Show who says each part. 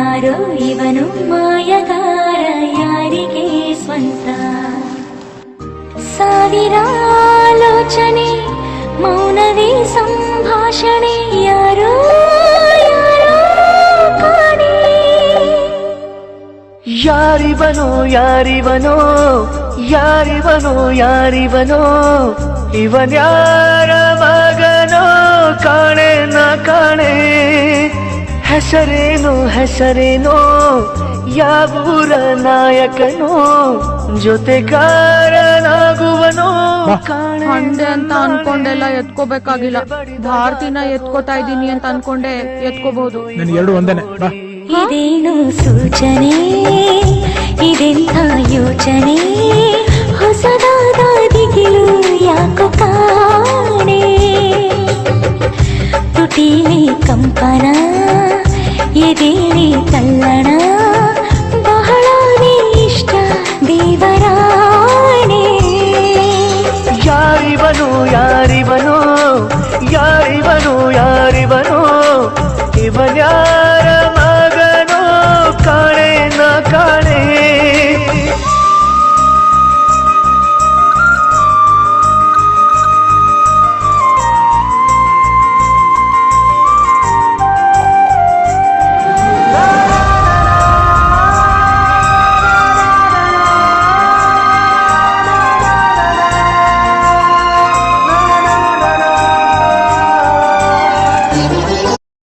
Speaker 1: ಯಾರೋ ಇವನು ಮಾಯಗಾರ ಯಾರಿಗೆ ಸ್ವಂತ ಸಾವಿರ ಆಲೋಚನೆ ಮೌನವೇ ಸಂಭಾಷಣೆ ಯಾರೋ ಯಾರೋ ಕಾಣೆ
Speaker 2: ಯಾರಿವನೋ ಯಾರಿವನೋ ಯಾರಿವನೋ ಯಾರಿವನೋ ಇವನ್ಯಾರ ಹೆಸರೇನು ಹೆಸರೇನೋ ಯಾವೂರ ನಾಯಕನೋ ಜೊತೆಗಾರನಾಗುವನೋ ಕಾಣೆ
Speaker 3: ಹಂಡೆ ಅಂತ ಅನ್ಕೊಂಡೆಲ್ಲ ಎತ್ಕೋಬೇಕಾಗಿಲ್ಲ. ಭಾರತಿನ ಎತ್ಕೋತಾ ಇದ್ದೀನಿ ಅಂತ ಅನ್ಕೊಂಡೆ ಎತ್ಕೋಬಹುದು
Speaker 4: ಎರಡು ಒಂದೇನೆ.
Speaker 1: ಇದೇನು ಸೂಚನೆ? ಇದೆಂತ ಯೋಚನೆ? ಹೊಸದಾದ ದಿಗಿಲು ಯಾಕೋ ಕಾಣೆ? ತುಟಿಲಿ ಕಂಪನ? ಎದೇಲಿ ತಲ್ಲಣ ಬಹಳನೇ ಇಷ್ಟ ದೇವರಾಣೆ
Speaker 2: ಯಾರಿವನು ಯಾರಿವನು ಯಾರಿವನು ಯಾರಿವನು